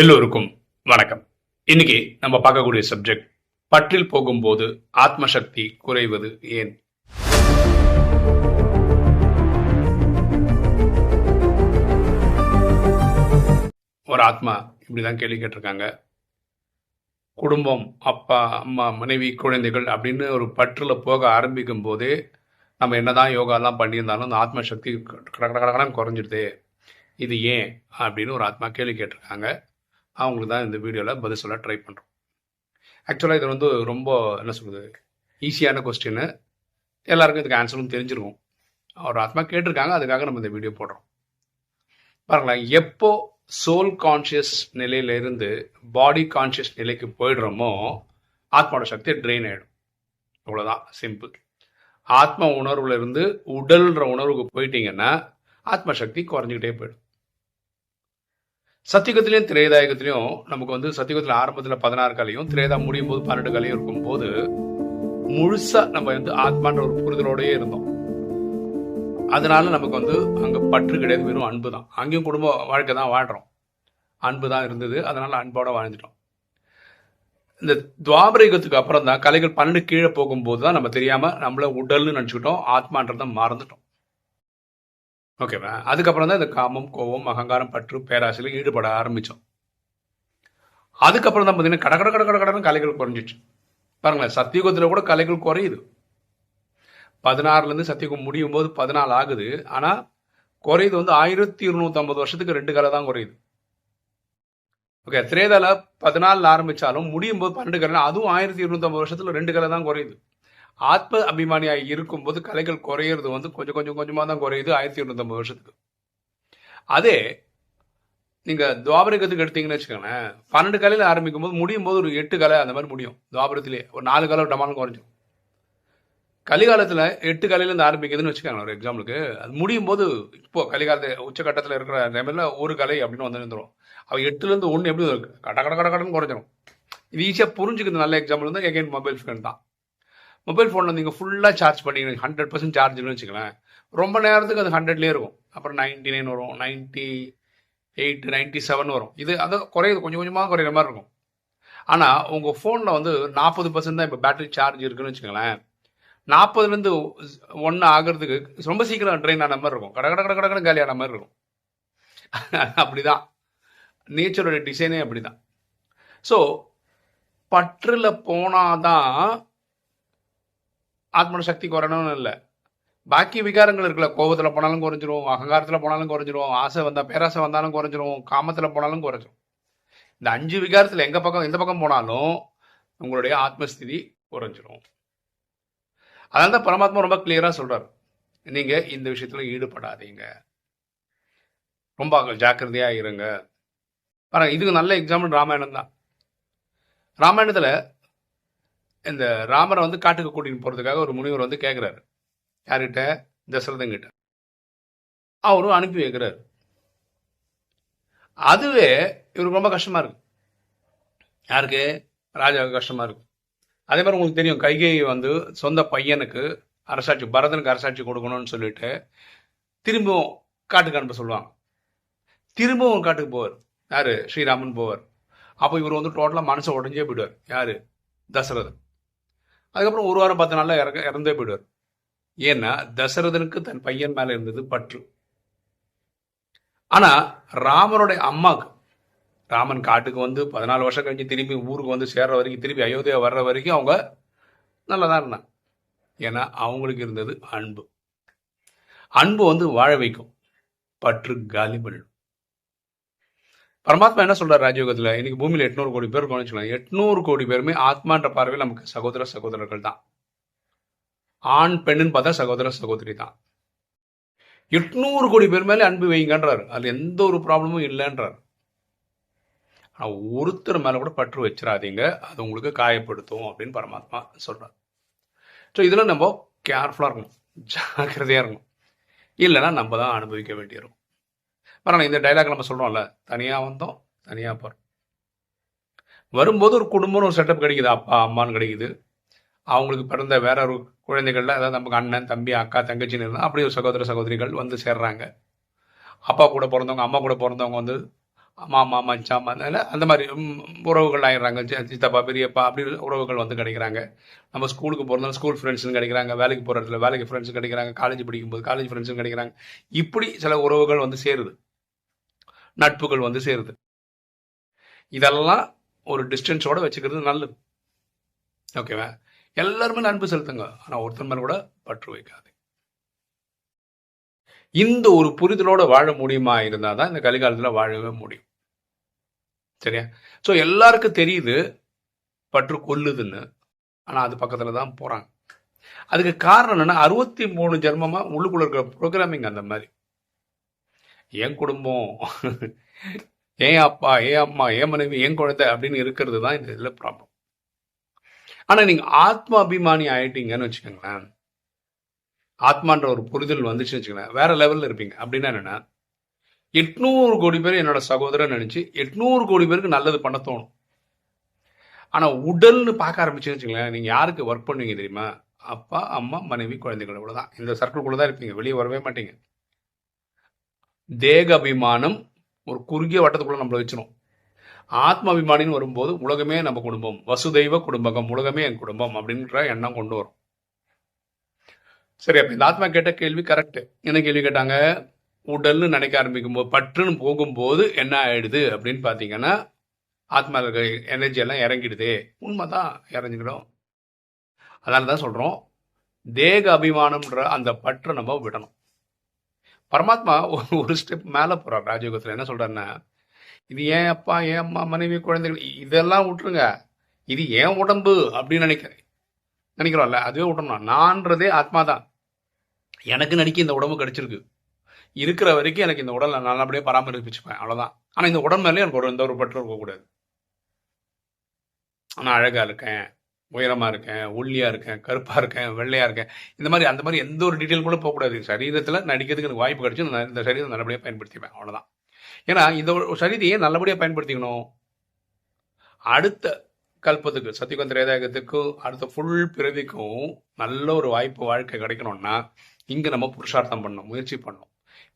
எல்லோருக்கும் வணக்கம் இன்னைக்கு நம்ம பார்க்கக்கூடிய சப்ஜெக்ட் பற்றில் போகும்போது ஆத்ம சக்தி குறைவது ஏன் ஒரு ஆத்மா இப்படிதான் கேள்வி கேட்டிருக்காங்க குடும்பம் அப்பா அம்மா மனைவி குழந்தைகள் அப்படின்னு ஒரு பற்றில் போக ஆரம்பிக்கும் போதே நம்ம என்னதான் யோகாலாம் பண்ணியிருந்தாலும் அந்த ஆத்ம சக்தி குறைஞ்சிடுது இது ஏன் அப்படின்னு ஒரு ஆத்மா கேள்வி கேட்டிருக்காங்க அவங்களுக்கு தான் இந்த வீடியோவில் பதில் சொல்ல ட்ரை பண்ணுறோம் ஆக்சுவலாக இது வந்து ரொம்ப என்ன சொல்கிறது ஈஸியான கொஸ்டின் எல்லாருக்கும் இதுக்கு ஆன்சரும் தெரிஞ்சிருக்கும். ஒரு ஆத்மா கேட்டிருக்காங்க அதுக்காக நம்ம இந்த வீடியோ போடுறோம். பாருங்களேன் எப்போ சோல் கான்ஷியஸ் நிலையிலேருந்து பாடி கான்ஷியஸ் நிலைக்கு போயிடுறோமோ ஆத்மாவோட சக்தி ட்ரெயின் ஆகிடும் அவ்வளோதான் சிம்பிள் ஆத்ம உணர்வுலேருந்து உடல்ன்ற உணர்வுக்கு போயிட்டீங்கன்னா ஆத்ம சக்தி குறைஞ்சிக்கிட்டே போயிடும். சத்தியுகத்திலையும் திரேதாயுகத்திலையும் நமக்கு வந்து சத்தியுகத்தில் ஆரம்பத்தில் பதினாறு காலையும் திரேதா முடியும் போது பன்னெண்டு கலையும் இருக்கும்போது முழுசா நம்ம வந்து ஆத்மான்ற ஒரு புரிதலோடயே இருந்தோம். அதனால நமக்கு வந்து அங்கே பற்று கிடையாது வெறும் அன்பு தான். அங்கேயும் குடும்ப வாழ்க்கை தான் வாழ்றோம். அன்பு தான் இருந்தது அதனால அன்போட வாழ்ந்துட்டோம். இந்த துவாபர யுகத்துக்கு அப்புறம் தான் கலைகள் பன்னெண்டு கீழே போகும்போது தான் நம்ம தெரியாமல் நம்மள உடல்னு நினச்சிக்கிட்டோம் ஆத்மான்றதை மறந்துட்டோம். ஓகேவா அதுக்கப்புறம் தான் இந்த காமம் கோபம் அகங்காரம் பற்று பேராசையில் ஈடுபட ஆரம்பித்தோம் அதுக்கப்புறம் தான் பார்த்தீங்கன்னா கடகட கட கட கடன்னு கலைகள் குறைஞ்சிச்சு. பாருங்களேன் சத்தியுகத்தில் கூட கலைகள் குறையுது. பதினாறுலேருந்து சத்தியுகம் முடியும் போது பதினாலு ஆகுது. ஆனால் குறையுது வந்து ஆயிரத்தி இருநூத்தம்பது வருஷத்துக்கு ரெண்டு கலை தான் குறையுது. ஓகே திரேதால பதினாலில் ஆரம்பிச்சாலும் முடியும் போது பன்னெண்டு கலை அதுவும் ஆயிரத்தி இருநூத்தம்பது வருஷத்துல ரெண்டு கலை தான் குறையுது. ஆத்ம அபிமானியாக இருக்கும்போது கலைகள் குறையிறது வந்து கொஞ்சம் கொஞ்சம் கொஞ்சமாக தான் குறையுது ஆயிரத்தி இருநூத்தம்பது வருஷத்துக்கு. அதே நீங்கள் துவாபரகத்துக்கு எடுத்தீங்கன்னு வச்சுக்கோங்களேன் பன்னெண்டு கலையில் ஆரம்பிக்கும் போது முடியும் போது ஒரு எட்டு கலை அந்த மாதிரி முடியும் துவாபரத்திலே. ஒரு நாலு கலை டமாலும் குறைஞ்சிடும் கலிகாலத்தில் எட்டு கலையிலேருந்து ஆரம்பிக்குதுன்னு வச்சுக்கோங்க ஒரு எக்ஸாம்பிளுக்கு அது முடியும் போது இப்போ கலிகாலத்து உச்சக்கட்டத்தில் இருக்கிற டைமில் ஒரு கலை அப்படின்னு வந்து நின்றுடும். அவள் எட்டுலேருந்து ஒன்று எப்படி கட கட கட கடன்னு குறைஞ்சிடும் இது ஈஸியாக புரிஞ்சுக்கிறது நல்ல எக்ஸாம்பிள் வந்து எகைன் மொபைல் ஃபோன் தான். மொபைல் ஃபோனில் நீங்கள் ஃபுல்லாக சார்ஜ் பண்ணீங்க ஹண்ட்ரட் பர்சன்ட் சார்ஜ்னு வச்சுக்கலாம் ரொம்ப நேரத்துக்கு அது ஹண்ட்ரட்லேயே இருக்கும். அப்புறம் நைன்டி நைன் வரும் நைன்ட்டி எயிட் நைன்ட்டி செவன் வரும். இது அது குறையுது கொஞ்சம் கொஞ்சமாக குறையிற மாதிரி இருக்கும். ஆனால் உங்கள் ஃபோனில் வந்து நாற்பது பர்சன்ட் தான் இப்போ பேட்டரி சார்ஜ் இருக்குன்னு வச்சுக்கோங்களேன். நாற்பதுலேருந்து ஒன்று ஆகிறதுக்கு ரொம்ப சீக்கிரம் ட்ரெயின் ஆன மாதிரி இருக்கும். கட கட கட கடன்னு காலியான மாதிரி இருக்கும். அப்படிதான். நேச்சரோட டிசைனே அப்படிதான். ஸோ பற்றில் போனாதான் ஆத்மன சக்தி குறையணும்னு இல்லை. பாக்கி விகாரங்கள் இருக்குல்ல கோபத்தில் போனாலும் குறைஞ்சிரும் அகங்காரத்தில் போனாலும் குறைஞ்சிரும் ஆசை வந்தால் பேராசை வந்தாலும் குறைஞ்சிரும் காமத்தில் போனாலும் குறைஞ்சிரும். இந்த அஞ்சு விகாரத்தில் எங்கள் பக்கம் எந்த பக்கம் போனாலும் உங்களுடைய ஆத்மஸ்திதி குறைஞ்சிரும். அதனால தான் பரமாத்மா ரொம்ப கிளியராக சொல்கிறார் நீங்கள் இந்த விஷயத்தில் ஈடுபடாதீங்க. ரொம்ப ஜாக்கிரதையாக இருங்க. பாருங்க இதுக்கு நல்ல எக்ஸாம்பிள் ராமாயணம் தான் ராமாயணத்தில் இந்த ராமரை வந்து காட்டுக்கு கூட்டின்னு போகிறதுக்காக ஒரு முனிவர் வந்து கேட்குறாரு யார்கிட்ட? தசரதன் கிட்ட அவரும் அனுப்பி வைக்கிறாரு. அதுவே இவருக்கு ரொம்ப கஷ்டமாக இருக்கு. யாருக்கு? ராஜாவுக்கு கஷ்டமா இருக்கும் அதே மாதிரி உங்களுக்கு தெரியும் கைகை வந்து சொந்த பையனுக்கு அரசாட்சி பரதனுக்கு அரசாட்சி கொடுக்கணும்னு சொல்லிட்டு திரும்பவும் காட்டுக்கு அனுப்ப சொல்லுவாங்க. திரும்பவும் காட்டுக்கு போவார். யார்? ஸ்ரீராமன் போவார். அப்போ இவர் வந்து டோட்டலாக மனசை உடஞ்சே போயிடுவார். யார்? தசரதன். அதுக்கப்புறம் ஒரு வாரம் பத்து நாளில் இறக்க இறந்தே போயிடுவார். ஏன்னா தசரதனுக்கு தன் பையன் மேலே இருந்தது பற்று. ஆனா ராமனுடைய அம்மாவுக்கு ராமன் காட்டுக்கு வந்து பதினாலு வருஷம் கழிஞ்சு திரும்பி ஊருக்கு வந்து சேர்ற வரைக்கும் திரும்பி அயோத்தியா வர்ற வரைக்கும் அவங்க நல்லா தான் இருந்தாங்க. ஏன்னா அவங்களுக்கு இருந்தது அன்பு. அன்பு வந்து வாழ வைக்கும். பற்று காலி பண்ணிடும். பரமாத்மா என்ன சொல்றாரு ராஜயோகத்துல? இன்னைக்கு பூமியில எட்நூறு கோடி பேர் கவனிச்சுக்கலாம் எட்நூறு கோடி பேருமே ஆத்மான்ற பார்வையில் நமக்கு சகோதர சகோதரர்கள் தான். ஆண் பெண்ணுன்னு பார்த்தா சகோதர சகோதரி தான். எட்நூறு கோடி பேர் மேலே அன்பு வைங்கன்றார். அதில் எந்த ஒரு ப்ராப்ளமும் இல்லைன்றார். ஆனால் ஒருத்தர் மேலே கூட பற்று வச்சிடாதீங்க அது உங்களுக்கு காயப்படுத்தும் அப்படின்னு பரமாத்மா சொல்கிறார் ஸோ இதெல்லாம் நம்ம கேர்ஃபுல்லாக இருக்கணும். ஜாக்கிரதையாக இருக்கணும். இல்லைன்னா நம்ம தான் அனுபவிக்க வேண்டியிருக்கும். பரவாயில்ல இந்த டைலாக் நம்ம சொல்கிறோம்ல தனியாக வந்தோம் தனியாக போகிறோம் வரும்போது ஒரு குடும்பம்னு ஒரு செட்டப் கிடைக்குது. அப்பா அம்மான்னு கிடைக்குது. அவங்களுக்கு பிறந்த வேற ஒரு குழந்தைகள்ல அதாவது நமக்கு அண்ணன் தம்பி அக்கா தங்கச்சின்னு இருந்தால் அப்படி ஒரு சகோதர சகோதரிகள் வந்து சேர்றாங்க. அப்பா கூட பிறந்தவங்க அம்மா கூட பிறந்தவங்க வந்து மாமா மச்சான் ம- அந்த மாதிரி உறவுகள் ஆயிடுறாங்க. சித்தப்பா பெரியப்பா அப்படி உறவுகள் வந்து கிடைக்கிறாங்க. நம்ம ஸ்கூலுக்கு போகிறதால ஸ்கூல் ஃப்ரெண்ட்ஸும் கிடைக்கிறாங்க. வேலைக்கு போகிற இடத்துல வேலைக்கு ஃப்ரெண்ட்ஸும் கிடைக்கிறாங்க. காலேஜ் படிக்கும்போது காலேஜ் ஃப்ரெண்ட்ஸும் கிடைக்கிறாங்க. இப்படி சில உறவுகள் வந்து சேருது. நட்புகள் வந்து சேருது. இதெல்லாம் ஒரு டிஸ்டன்ஸோட வச்சுக்கிறது நல்லது. ஓகேவா எல்லாருமே நட்பு செலுத்துங்க. ஆனால் ஒருத்தர் மேல கூட பற்று வைக்காது இந்த ஒரு புரிதலோட வாழ முடியுமா இருந்தால் தான் இந்த கலிகாலத்தில் வாழவே முடியும். சரியா? ஸோ எல்லாருக்கும் தெரியுது பற்று கொல்லுதுன்னு ஆனால் அது பக்கத்தில் தான் போகிறாங்க அதுக்கு காரணம் என்னன்னா அறுபத்தி மூணு ஜென்மமாக உள்ளுக்குள்ள இருக்கிற ப்ரோக்ராமிங் அந்த மாதிரி. என் குடும்பம் ஏன் அப்பா ஏன் அம்மா ஏன் மனைவி ஏன் குழந்தை அப்படின்னு இருக்கிறது தான் இந்த இதில் ப்ராப்ளம் ஆனால் நீங்கள் ஆத்மா அபிமானி ஆயிட்டீங்கன்னு வச்சுக்கோங்களேன். ஆத்மான்ற ஒரு புரிதல் வந்துச்சுன்னு வச்சுக்கோங்களேன். வேற லெவலில் இருப்பீங்க. அப்படின்னா என்னென்னா எட்நூறு கோடி பேர் என்னோட சகோதரன் நினச்சி எட்நூறு கோடி பேருக்கு நல்லது பண்ண தோணும். ஆனால் உடல்னு பார்க்க ஆரம்பிச்சுன்னு வச்சுக்கோங்களேன். நீங்கள் யாருக்கு ஒர்க் பண்ணுவீங்க தெரியுமா? அப்பா அம்மா மனைவி குழந்தைகள் இவ்வளவுதான் இந்த சர்க்கிள்குள்ள தான் இருப்பீங்க. வெளியே வரவே மாட்டீங்க. தேக அபிமானம் ஒரு குறுகிய வட்டத்துக்குள்ள நம்மளை வச்சிடும் ஆத்ம அபிமானின்னு வரும்போது உலகமே நம்ம குடும்பம். வசுதெய்வ குடும்பகம் உலகமே என் குடும்பம் அப்படின்ற எண்ணம் கொண்டு வரும். சரி அப்ப இந்த ஆத்மா கேட்ட கேள்வி கரெக்டு என்ன கேள்வி கேட்டாங்க? உடல்னு நினைக்க ஆரம்பிக்கும் போது பற்றுன்னு போகும்போது என்ன ஆயிடுது அப்படின்னு பார்த்தீங்கன்னா ஆத்மாவில் இருக்க எனர்ஜி எல்லாம் இறங்கிடுதே. உண்மைதான் இறங்கிடும். அதனால தான் சொல்கிறோம் தேக அபிமானம்ன்ற அந்த பற்றை நம்ம விடணும். பரமாத்மா ஒரு- ஸ்டெப் மேலே போகிறார் ராஜயோகத்தில் என்ன சொல்கிறாருன்னா இது ஏன் அப்பா ஏன் அம்மா மனைவி குழந்தைகள் இதெல்லாம் விட்டுருங்க. இது ஏன் உடம்பு அப்படின்னு நினைக்கிறேன் நினைக்கிறோம்ல அதுவே விட்டணும் நான்றதே ஆத்மா தான் எனக்கு நடிக்க இந்த உடம்பு கிடைச்சிருக்கு. இருக்கிற வரைக்கும் எனக்கு இந்த உடலை நல்லபடியாக பராமரிப்பிச்சுப்பேன் அவ்வளோதான் ஆனால் இந்த உடம்பு மேலே எனக்கு ஒரு எந்த ஒரு பற்று இருக்கக்கூடாது. நான் அழகாக இருக்கேன். உயரமாக இருக்கேன் ஒல்லியாக இருக்கேன் கருப்பாக இருக்கேன் வெள்ளையாக இருக்கேன். இந்த மாதிரி அந்த மாதிரி எந்த ஒரு டீட்டெயில் கூட போகக்கூடாது. சரீரத்தில் நடிக்கிறதுக்கு எனக்கு வாய்ப்பு கிடச்சி நான் இந்த சரீரத்தை நல்லபடியாக பயன்படுத்திப்பேன். அவ்வளோதான் ஏன்னா இந்த ஒரு சரீரத்தையே நல்லபடியாக பயன்படுத்திக்கணும். அடுத்த கல்பத்துக்கு சத்தியகுந்த ரேதாயகத்துக்கும் அடுத்த ஃபுல் பிறவிக்கும் நல்ல ஒரு வாய்ப்பு வாழ்க்கை கிடைக்கணும்னா இங்கே நம்ம புருஷார்த்தம் பண்ணணும் முயற்சி பண்ணணும்.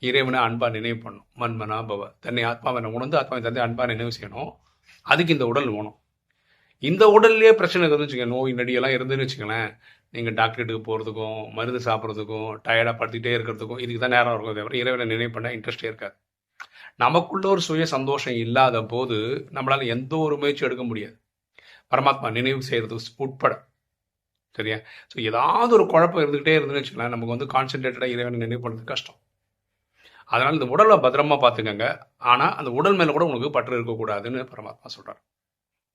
இறைவனை அன்பா நினைவு பண்ணணும். மண்மனா பவ தன்னை ஆத்மாவை உணர்ந்து ஆத்மாவை தந்தை அன்பா நினைவு செய்யணும். அதுக்கு இந்த உடல் வேணும். இந்த உடல்லையே பிரச்சனை இருக்குதுன்னு வச்சுக்கோங்க நோய் நடியெல்லாம் இருந்துன்னு வச்சுக்கோங்களேன். நீங்கள் டாக்டருக்கு போகிறதுக்கும் மருந்து சாப்பிட்றதுக்கும் டயர்டாக படுத்துக்கிட்டே இருக்கிறதுக்கும் இதுக்கு தான் நேரம் இருக்கும். தவிர இறைவனை நினைவு பண்ண இன்ட்ரெஸ்டே இருக்காது. நமக்குள்ள ஒரு சுய சந்தோஷம் இல்லாத போது நம்மளால் எந்த ஒரு முயற்சி எடுக்க முடியாது. பரமாத்மா நினைவு செய்கிறது உட்பட. சரியா? ஸோ ஏதாவது ஒரு குழப்பம் இருந்துகிட்டே இருந்துன்னு வச்சுக்கலாம் நமக்கு வந்து கான்சென்ட்ரேட்டடாக இறைவனை நினைவு பண்ணுறது கஷ்டம். அதனால் இந்த உடலை பத்திரமா பார்த்துக்கங்க. ஆனால் அந்த உடல் மேலே கூட உங்களுக்கு பற்று இருக்கக்கூடாதுன்னு பரமாத்மா சொல்கிறார்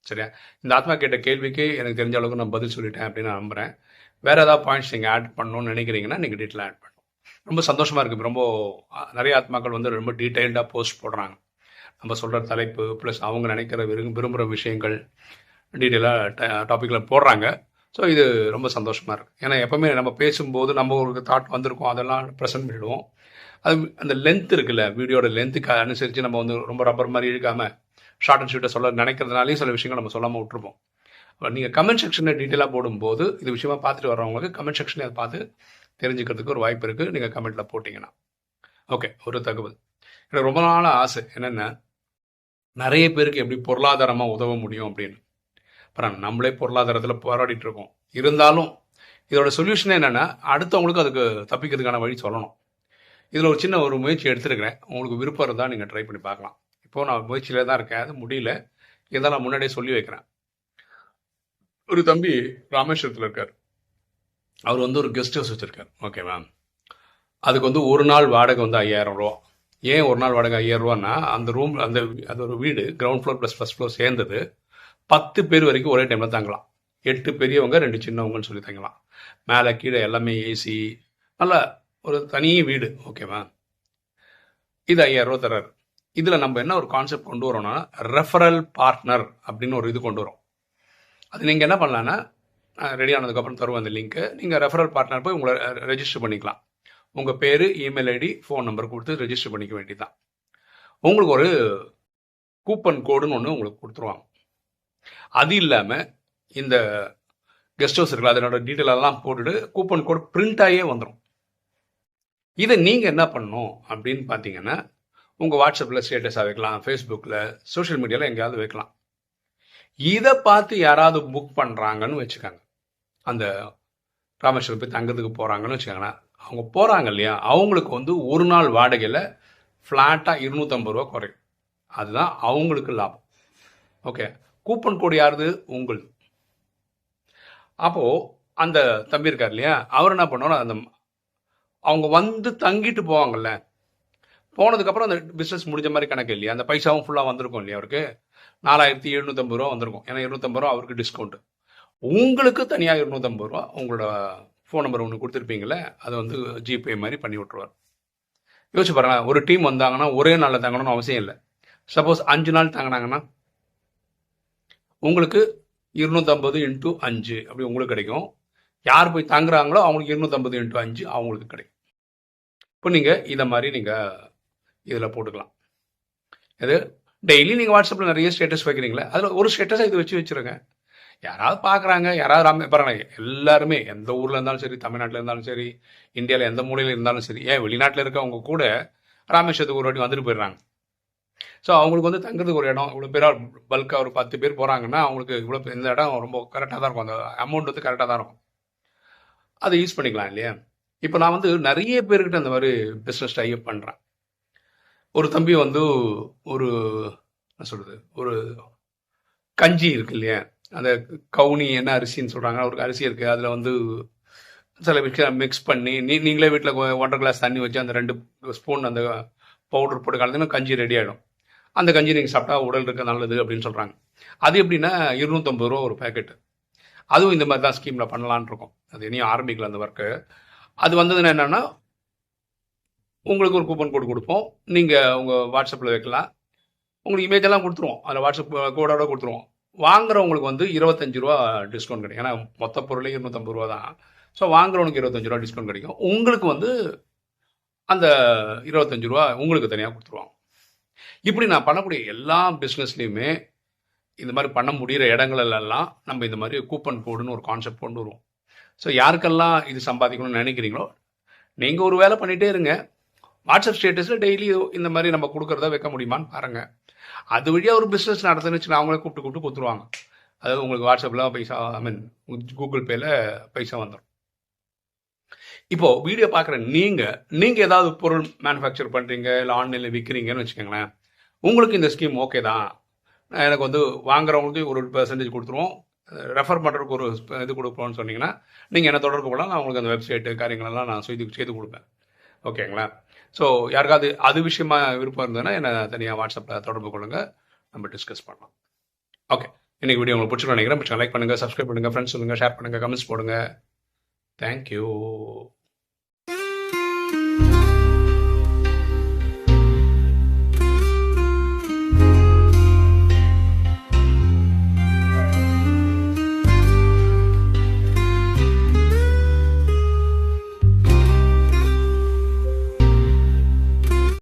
சரியா? இந்த ஆத்மா கேட்ட கேள்விக்கு எனக்கு தெரிஞ்ச அளவுக்கு நான் பதில் சொல்லிட்டேன் அப்படின்னு நான் நம்புகிறேன் வேறு ஏதாவது பாயிண்ட்ஸ் நீங்கள் ஆட் பண்ணணும்னு நினைக்கிறீங்கன்னா நீங்கள் டீட்டெயில் ஆட் பண்ணணும். ரொம்ப சந்தோஷமாக இருக்குது ரொம்ப நிறைய ஆத்மாக்கள் வந்து ரொம்ப டீட்டெயில்டாக போஸ்ட் போடுறாங்க. நம்ம சொல்கிற தலைப்பு ப்ளஸ் அவங்க நினைக்கிற விரும்ப விரும்புகிற விஷயங்கள் டீட்டெயிலாக டாப்பிக்கில் போடுறாங்க. ஸோ இது ரொம்ப சந்தோஷமாக இருக்குது ஏன்னா எப்பவுமே நம்ம பேசும்போது நம்ம ஒரு தாட் வந்திருக்கோம் அதெல்லாம் ப்ரெசென்ட் பண்ணிடுவோம். அது அந்த லென்த் இருக்குல்ல வீடியோட லென்த்துக்கு அனுசரித்து நம்ம வந்து ரொம்ப ரப்பர் மாதிரி இழுக்காமல் ஷார்ட் அண்ட் ஷூட்டை சொல்ல நினைக்கிறதுனாலையும் சில விஷயங்கள் நம்ம சொல்லாமல் விட்டுருப்போம். நீங்கள் கமெண்ட் செக்ஷனில் டீட்டெயிலாக போடும்போது இது விஷயமா பார்த்துட்டு வர்றவங்களுக்கு கமெண்ட் செக்ஷனை அதை பார்த்து தெரிஞ்சுக்கிறதுக்கு ஒரு வாய்ப்பு இருக்குது நீங்கள் கமெண்ட்டில் போட்டிங்கன்னா. ஓகே ஒரு தகவல். எனக்கு ரொம்ப நாள் ஆசை. என்னென்ன? நிறைய பேருக்கு எப்படி பொருளாதாரமாக உதவ முடியும் அப்படின்னு. அப்புறம் நம்மளே பொருளாதாரத்தில் போராடிட்டு இருக்கோம். இருந்தாலும் இதோட சொல்யூஷன் என்னென்னா அடுத்தவங்களுக்கு அதுக்கு தப்பிக்கிறதுக்கான வழி சொல்லணும். இதில் ஒரு சின்ன ஒரு முயற்சி எடுத்துருக்கிறேன். உங்களுக்கு விருப்பம் இருந்தால் நீங்கள் ட்ரை பண்ணி பார்க்கலாம். இப்போ நான் முயற்சியில் தான் இருக்கேன். அது முடியல. இருந்தாலும் நான் முன்னாடியே சொல்லி வைக்கிறேன். ஒரு தம்பி ராமேஸ்வரத்தில் இருக்கார். அவர் வந்து ஒரு கெஸ்ட் ஹவுஸ் வச்சுருக்கார். ஓகேவா அதுக்கு வந்து ஒரு நாள் வாடகை வந்து ஐயாயிரம் ரூபா. ஏன் ஒரு நாள் வாடகை ஐயாயிரம் ரூபான்னா அந்த ரூம் அந்த அது ஒரு வீடு ground floor plus first floor சேர்ந்தது. பத்து பேர் வரைக்கும் ஒரே டைமில் தங்கலாம். எட்டு பெரியவங்க ரெண்டு சின்னவங்கன்னு சொல்லி தங்கலாம். மேலே கீழே எல்லாமே ஏசி நல்ல ஒரு தனி வீடு. ஓகேவா இது ஐயாயிரம் ரூபா தர்றாரு. இதில் நம்ம என்ன ஒரு கான்செப்ட் கொண்டு வரோம்னா ரெஃபரல் பார்ட்னர் அப்படின்னு ஒரு இது கொண்டு வரோம். அது நீங்கள் என்ன பண்ணலான்னா ரெடி ஆனதுக்கப்புறம் தருவோம் அந்த லிங்க்கு நீங்கள் ரெஃபரல் பார்ட்னர் போய் உங்களை ரெஜிஸ்டர் பண்ணிக்கலாம். உங்கள் பேர் இமெயில் ஐடி ஃபோன் நம்பர் கொடுத்து ரெஜிஸ்டர் பண்ணிக்க வேண்டியதுதான். உங்களுக்கு ஒரு கூப்பன் கோடுன்னு ஒன்று உங்களுக்கு கொடுத்துருவாங்க. அது இல்லாமல் இந்த கெஸ்ட் ஹவுஸ் இருக்குல்ல அதனோட டீட்டெயில் எல்லாம் போட்டுட்டு கூப்பன் கோடு பிரிண்ட் ஆகியே வந்துடும் இதை நீங்கள் என்ன பண்ணணும் அப்படின்னு பார்த்தீங்கன்னா உங்கள் வாட்ஸ்அப்பில் ஸ்டேட்டஸாக வைக்கலாம் ஃபேஸ்புக்கில் சோஷியல் மீடியாவில் எங்கேயாவது வைக்கலாம். இதை பார்த்து யாராவது புக் பண்ணுறாங்கன்னு வச்சுக்கோங்க. அந்த ராமேஸ்வரம் போய் தங்கத்துக்கு போகிறாங்கன்னு வச்சுக்கோங்களேன். அவங்க போகிறாங்க இல்லையா? அவங்களுக்கு வந்து ஒரு நாள் வாடகையில் ஃப்ளாட்டாக இருநூற்றம்பது ரூபா குறையும். அதுதான் அவங்களுக்கு லாபம். ஓகே கூப்பன் கோடு யாருது? உங்கள். அப்போது அந்த தம்பி இருக்கார் இல்லையா? அவர் என்ன பண்ணுவார்? அந்த அவங்க வந்து தங்கிட்டு போவாங்கல்ல? போனதுக்கப்புறம் அந்த பிஸ்னஸ் முடிஞ்ச மாதிரி கணக்கு இல்லையா? அந்த பைசாவும் ஃபுல்லாக வந்திருக்கும் இல்லையா அவருக்கு? நாலாயிரத்தி எழுநூற்றம்பது ரூபா வந்திருக்கும். ஏன்னா எழுநூற்றம்பது ரூபா அவருக்கு டிஸ்கவுண்ட் உங்களுக்கு தனியாக இருநூற்றம்பது ரூபா உங்களோட ஃபோன் நம்பர் ஒன்று கொடுத்துருப்பீங்களே அதை வந்து ஜிபே மாதிரி பண்ணி விட்ருவார் யோசிச்சு பாருங்களேன் ஒரு டீம் வந்தாங்கன்னா ஒரே நாளில் தங்கணும்னு அவசியம் இல்லை. சப்போஸ் அஞ்சு நாள் தங்கினாங்கன்னா உங்களுக்கு இருநூற்றம்பது இன்ட்டு அஞ்சு அப்படி உங்களுக்கு கிடைக்கும். யார் போய் தங்குறாங்களோ அவங்களுக்கு இருநூற்றம்பது இன்ட்டு அஞ்சு அவங்களுக்கு கிடைக்கும். இப்போ நீங்கள் இதை மாதிரி நீங்கள் இதில் போட்டுக்கலாம். இது டெய்லி நீங்கள் வாட்ஸ்அப்பில் நிறைய ஸ்டேட்டஸ் வைக்கிறீங்களே அதில் ஒரு ஸ்டேட்டஸை இது வச்சு வச்சுருங்க. யாராவது பார்க்குறாங்க யாராவது ராம பாருங்க எல்லாருமே எந்த ஊரில் இருந்தாலும் சரி தமிழ்நாட்டில் இருந்தாலும் சரி இந்தியாவில் எந்த மூலையில் இருந்தாலும் சரி ஏன் வெளிநாட்டில் இருக்கவங்க கூட ராமேஸ்வரத்துக்கு ஒரு வாட்டி வந்துட்டு போயிடுறாங்க. ஸோ அவங்களுக்கு வந்து தங்குறதுக்கு ஒரு இடம் இவ்வளோ பேராக பல்காக ஒரு பத்து பேர் போகிறாங்கன்னா அவங்களுக்கு இவ்வளோ இந்த இடம் ரொம்ப கரெக்டாக தான் இருக்கும். அந்த அமௌண்ட் வந்து கரெக்டாக தான் இருக்கும். அதை யூஸ் பண்ணிக்கலாம் இல்லையா? இப்போ நான் வந்து நிறைய பேர்கிட்ட அந்த மாதிரி பிஸ்னஸ் டைப் பண்ணுறேன் ஒரு தம்பி வந்து ஒரு என்ன சொல்கிறது ஒரு கஞ்சி இருக்கு இல்லையா? அந்த கவுனி என்ன அரிசின்னு சொல்கிறாங்க ஒரு அரிசி இருக்குது அதில் வந்து சில விஷயம் மிக்ஸ் பண்ணி நீ நீங்களே வீட்டில் ஒன்றரை கிளாஸ் தண்ணி வச்சு அந்த ரெண்டு ஸ்பூன் அந்த பவுடர் போட்டு கலந்துன்னா கஞ்சி ரெடி ஆகிடும் அந்த கஞ்சி நீங்கள் சாப்பிட்டா உடல் இருக்க நல்லது அப்படின்னு சொல்கிறாங்க அது எப்படின்னா இருநூத்தம்பது ரூபா ஒரு பேக்கெட்டு அதுவும் இந்த மாதிரி தான் ஸ்கீமில் பண்ணலான் இருக்கோம். அது இனியும் ஆரம்பிக்கல அந்த ஒர்க்கு அது வந்ததுன்னா என்னென்னா உங்களுக்கு ஒரு கூப்பன் கோடு கொடுப்போம். நீங்கள் உங்கள் வாட்ஸ்அப்பில் வைக்கலாம். உங்களுக்கு இமேஜ் எல்லாம் கொடுத்துருவோம். அதில் வாட்ஸ்அப் கோடோட கொடுத்துருவோம். வாங்குறவங்களுக்கு வந்து இருபத்தஞ்சு ரூபா டிஸ்கவுண்ட் கிடைக்கும். ஏன்னா மொத்த பொருளே இருநூத்தம்பது ரூபா தான். ஸோ வாங்குறவனுக்கு இருபத்தஞ்சு ரூபா டிஸ்கவுண்ட் கிடைக்கும். உங்களுக்கு வந்து அந்த இருபத்தஞ்சு ரூபா உங்களுக்கு தனியாக கொடுத்துருவாங்க. இப்படி நான் பண்ணக்கூடிய எல்லா பிஸ்னஸ்லேயுமே இந்த மாதிரி பண்ண முடிகிற இடங்கள்லாம் நம்ம இந்த மாதிரி கூப்பன் கோடுன்னு ஒரு கான்செப்ட் கொண்டு வருவோம். ஸோ யாருக்கெல்லாம் இது சம்பாதிக்கணும்னு நினைக்கிறீங்களோ நீங்கள் ஒரு வேலை பண்ணிகிட்டே இருங்க. வாட்ஸ்அப் ஸ்டேட்டஸில் டெய்லி இந்த மாதிரி நம்ம கொடுக்குறத வைக்க முடியுமான்னு பாருங்கள் அது வழியாக ஒரு பிஸ்னஸ் நடத்துன்னு அவங்களே கூப்பிட்டு கூப்பிட்டு கொடுத்துருவாங்க. அதாவது உங்களுக்கு வாட்ஸ்அப்பில் பைசா ஐ மீன் கூகுள் பேயில் பைசா வந்துடும் இப்போது வீடியோ பார்க்குற நீங்கள் நீங்கள் ஏதாவது பொருள் மேனுஃபேக்சர் பண்ணுறீங்க இல்லை ஆன்லைனில் விற்கிறீங்கன்னு வச்சுக்கோங்களேன். உங்களுக்கு இந்த ஸ்கீம் ஓகே தான். எனக்கு வந்து வாங்குறவங்களுக்கு ஒரு பர்சன்டேஜ் கொடுத்துருவோம். ரெஃபர் பண்ணுறதுக்கு ஒரு இது கொடுப்போம்னு சொன்னீங்கன்னா நீங்கள் என்ன தொடர்பு கொள்ளலாம் நான் உங்களுக்கு அந்த வெப்சைட்டு காரியங்களெல்லாம் நான் செய்து செய்து கொடுப்பேன். ஓகேங்களா ஸோ யாருக்காவது அது விஷயமா விருப்பம் இருந்ததுன்னா என்னை தனியாக வாட்ஸ்அப்பில் தொடர்பு கொள்ளுங்கள் நம்ம டிஸ்கஸ் பண்ணலாம். ஓகே இன்னைக்கு வீடியோ உங்களுக்கு பிடிச்சிருக்கோம் நினைக்கிறேன். லைக் பண்ணுங்கள் சப்ஸ்கிரைப் பண்ணுங்கள் ஃப்ரெண்ட்ஸ் சொல்லுங்கள் ஷேர் பண்ணுங்கள் கமெண்ட்ஸ் போடுங்க. தேங்க்யூ